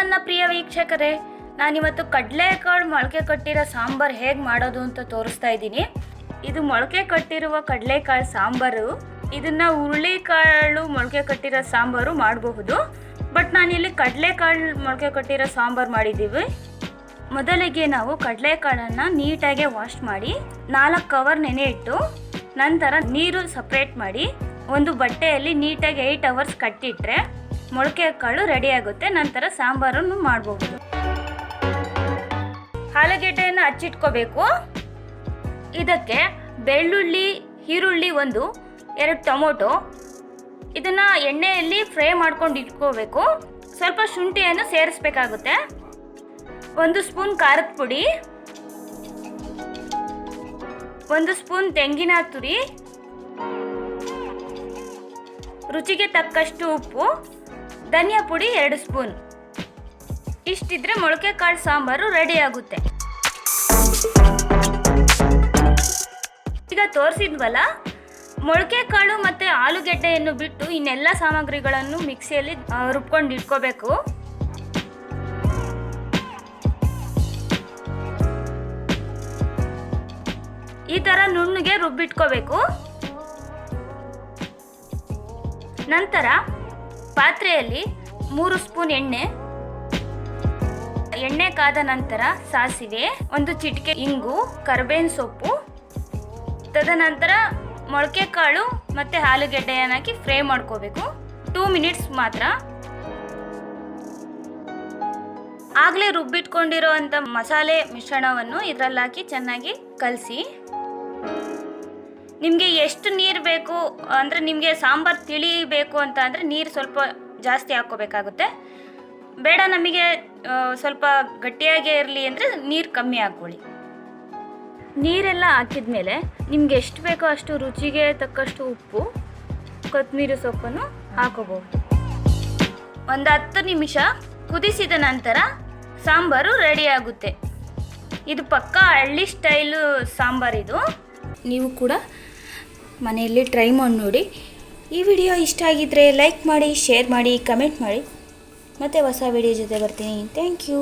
ನನ್ನ ಪ್ರಿಯ ವೀಕ್ಷಕರೇ, ನಾನಿವತ್ತು ಕಡಲೆಕಾಳು ಮೊಳಕೆ ಕಟ್ಟಿರೋ ಸಾಂಬಾರು ಹೇಗೆ ಮಾಡೋದು ಅಂತ ತೋರಿಸ್ತಾ ಇದ್ದೀನಿ. ಇದು ಮೊಳಕೆ ಕಟ್ಟಿರುವ ಕಡಲೆಕಾಳು ಸಾಂಬಾರು. ಇದನ್ನ ಹುರುಳಿಕಾಳು ಮೊಳಕೆ ಕಟ್ಟಿರೋ ಸಾಂಬಾರು ಮಾಡಬಹುದು. ಬಟ್ ನಾನಿಲ್ಲಿ ಕಡಲೆಕಾಳು ಮೊಳಕೆ ಕಟ್ಟಿರೋ ಸಾಂಬಾರು ಮಾಡಿದ್ದೀವಿ. ಮೊದಲಿಗೆ ನಾವು ಕಡಲೆಕಾಳನ್ನು ನೀಟಾಗಿ ವಾಶ್ ಮಾಡಿ, ನಾಲ್ಕು ಕವರ್ ನೆನೆ ಇಟ್ಟು, ನಂತರ ನೀರು ಸಪ್ರೇಟ್ ಮಾಡಿ, ಒಂದು ಬಟ್ಟೆಯಲ್ಲಿ ನೀಟಾಗಿ ಏಯ್ಟ್ ಅವರ್ಸ್ ಕಟ್ಟಿಟ್ರೆ ಮೊಳಕೆ ಕಾಳು ರೆಡಿ ಆಗುತ್ತೆ, ನಂತರ ಸಾಂಬಾರನ್ನು ಮಾಡಬಹುದು ಆಲೂಗೆಡ್ಡೆಯನ್ನು ಹಚ್ಚಿಟ್ಕೋಬೇಕು. ಇದಕ್ಕೆ ಬೆಳ್ಳುಳ್ಳಿ, ಈರುಳ್ಳಿ ಒಂದು, ಎರಡು ಟೊಮೊಟೊ. ಇದನ್ನು ಎಣ್ಣೆಯಲ್ಲಿ ಫ್ರೈ ಮಾಡ್ಕೊಂಡು ಇಟ್ಕೋಬೇಕು. ಸ್ವಲ್ಪ ಶುಂಠಿಯನ್ನು ಸೇರಿಸ್ಬೇಕಾಗುತ್ತೆ. ಒಂದು ಸ್ಪೂನ್ ಖಾರದ ಪುಡಿ. ಒಂದು ಸ್ಪೂನ್ ತೆಂಗಿನ ತುರಿ. ರುಚಿಗೆ ತಕ್ಕಷ್ಟು ಉಪ್ಪು. ಧನಿಯಾ ಪುಡಿ ಎರಡು ಸ್ಪೂನ್. ಇಷ್ಟಿದ್ರೆ ಮೊಳಕೆ ಕಾಳು ಸಾಂಬಾರು ರೆಡಿ ಆಗುತ್ತೆ. ಈಗ ತೋರಿಸಿದ್ವಲ್ಲ ಮೊಳಕೆ ಕಾಳು ಮತ್ತು ಆಲೂಗೆಡ್ಡೆಯನ್ನು ಬಿಟ್ಟು ಇನ್ನೆಲ್ಲ ಸಾಮಗ್ರಿಗಳನ್ನು ಮಿಕ್ಸಿಯಲ್ಲಿ ರುಬ್ಕೊಂಡು ಇಟ್ಕೋಬೇಕು. ಈ ಥರ ನುಣ್ಣಗೆ ರುಬ್ಬಿಟ್ಕೋಬೇಕು. ನಂತರ ಪಾತ್ರೆಯಲ್ಲಿ ಮೂರು ಸ್ಪೂನ್ ಎಣ್ಣೆ ಎಣ್ಣೆ ಕಾದ ನಂತರ ಸಾಸಿವೆ, ಒಂದು ಚಿಟಿಕೆ ಇಂಗು, ಕರ್ಬೇವಿನ ಸೊಪ್ಪು, ತದನಂತರ ಮೊಳಕೆ ಕಾಳು ಮತ್ತು ಆಲೂಗೆಡ್ಡೆಯನ್ನು ಹಾಕಿ ಫ್ರೈ ಮಾಡ್ಕೋಬೇಕು. ಟೂ ಮಿನಿಟ್ಸ್ ಮಾತ್ರ. ಆಗಲೇ ರುಬ್ಬಿಟ್ಕೊಂಡಿರೋ ಅಂಥ ಮಸಾಲೆ ಮಿಶ್ರಣವನ್ನು ಇದರಲ್ಲಿ ಚೆನ್ನಾಗಿ ಕಲಸಿ. ನಿಮಗೆ ಎಷ್ಟು ನೀರು ಬೇಕು ಅಂದರೆ ನಿಮಗೆ ಸಾಂಬಾರು ತಿಳಿಬೇಕು ಅಂತ ಅಂದರೆ ನೀರು ಸ್ವಲ್ಪ ಜಾಸ್ತಿ ಹಾಕ್ಕೋಬೇಕಾಗುತ್ತೆ. ಬೇಡ ನಮಗೆ ಸ್ವಲ್ಪ ಗಟ್ಟಿಯಾಗೇ ಇರಲಿ ಅಂದರೆ ನೀರು ಕಮ್ಮಿ ಹಾಕ್ಕೊಳ್ಳಿ. ನೀರೆಲ್ಲ ಹಾಕಿದ್ಮೇಲೆ ನಿಮ್ಗೆ ಎಷ್ಟು ಬೇಕೋ ಅಷ್ಟು ರುಚಿಗೆ ತಕ್ಕಷ್ಟು ಉಪ್ಪು ಕೊತ್ತಂಬರಿ ಸೊಪ್ಪನ್ನು ಹಾಕೋಬಹುದು. ಒಂದು ಹತ್ತು ನಿಮಿಷ ಕುದಿಸಿದ ನಂತರ ಸಾಂಬಾರು ರೆಡಿ ಆಗುತ್ತೆ. ಇದು ಪಕ್ಕ ಹಳ್ಳಿ ಸ್ಟೈಲು ಸಾಂಬಾರಿದು ನೀವು ಕೂಡ ಮನೆಯಲ್ಲಿ ಟ್ರೈ ಮಾಡಿ ನೋಡಿ. ಈ ವಿಡಿಯೋ ಇಷ್ಟ ಆಗಿದ್ದರೆ ಲೈಕ್ ಮಾಡಿ ಶೇರ್ ಮಾಡಿ ಕಮೆಂಟ್ ಮಾಡಿ. ಮತ್ತೆ ಹೊಸ ವಿಡಿಯೋ ಜೊತೆ ಬರ್ತೀನಿ. Thank you